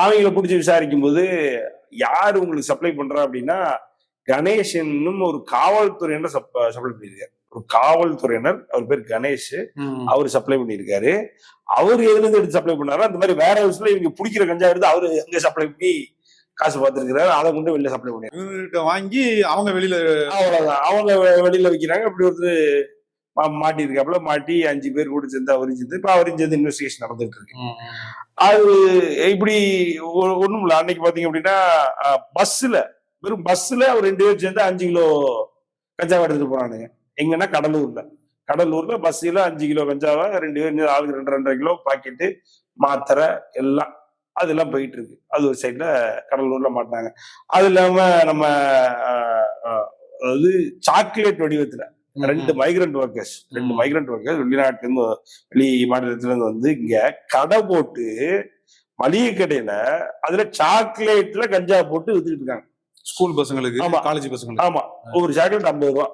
அவங்கள பிடிச்சி விசாரிக்கும் போது யார் உங்களுக்கு சப்ளை பண்றா அப்படின்னா கணேசனும் ஒரு காவல்துறையினர் சப்ளை பண்ணியிருக்காரு. ஒரு காவல்துறையினர் அவர் பேர் கணேஷ். அவர் சப்ளை பண்ணியிருக்காரு. அவர் எதுல இருந்து எடுத்து சப்ளை பண்ணாரோ அந்த மாதிரி வேற ஹவுஸ்ல இவங்க பிடிக்கிற கஞ்சா எடுத்து அவரு அங்க சப்ளை பண்ணி காசு பார்த்திருக்கிறாரு. அதை கொண்டு வெளில சப்ளை பண்ணி வாங்கி அவங்க வெளியில அவ்வளவுதான். அவங்க வெளியில வைக்கிறாங்க. இப்படி ஒருத்தர் மாட்டியிருக்காப்புல மாட்டி அஞ்சு பேர் கூட சேர்ந்து அவரும் சேர்ந்து இப்ப அவரும் சேர்ந்து இன்வெஸ்டிகேஷன் நடந்துட்டு இருக்கு. அது இப்படி ஒ- ஒண்ணும் இல்ல. அன்னைக்கு பாத்தீங்க அப்படின்னா பஸ்ல வெறும் பஸ்ல ஒரு ரெண்டு பேர் சேர்ந்து அஞ்சு கிலோ கஞ்சாவை எடுத்துட்டு போறானுங்க எங்கன்னா கடலூர்ல. கடலூர்ல பஸ்ல அஞ்சு கிலோ கஞ்சாவை ரெண்டு பேர் ஆளுக்கு ரெண்டு ரெண்டரை கிலோ பாக்கெட்டு மாத்திரை எல்லாம் அதெல்லாம் போயிட்டு இருக்கு. அது ஒரு சைட்ல கடலூர்ல மாட்டாங்க அது இல்லாம நம்ம அதாவது சாக்லேட் வடிவத்துல ரெண்டு மைக்ரண்ட் ஒர்க்கர்ஸ் ரெண்டு. மைக்ரண்ட் ஒர்க்கர்ஸ் வெளிநாட்டுல இருந்து வெளி மாநிலத்துல இருந்து வந்து இங்க கடை போட்டு மளிகை கடையில அதுல சாக்லேட்ல கஞ்சா போட்டு வித்துக்கிட்டு இருக்காங்க. ஸ்கூல் பசங்களுக்கு ஆமா. காலேஜ் பசங்களுக்கு. ஆமா. ஒரு சாக்லேட் ஐம்பது ரூபா.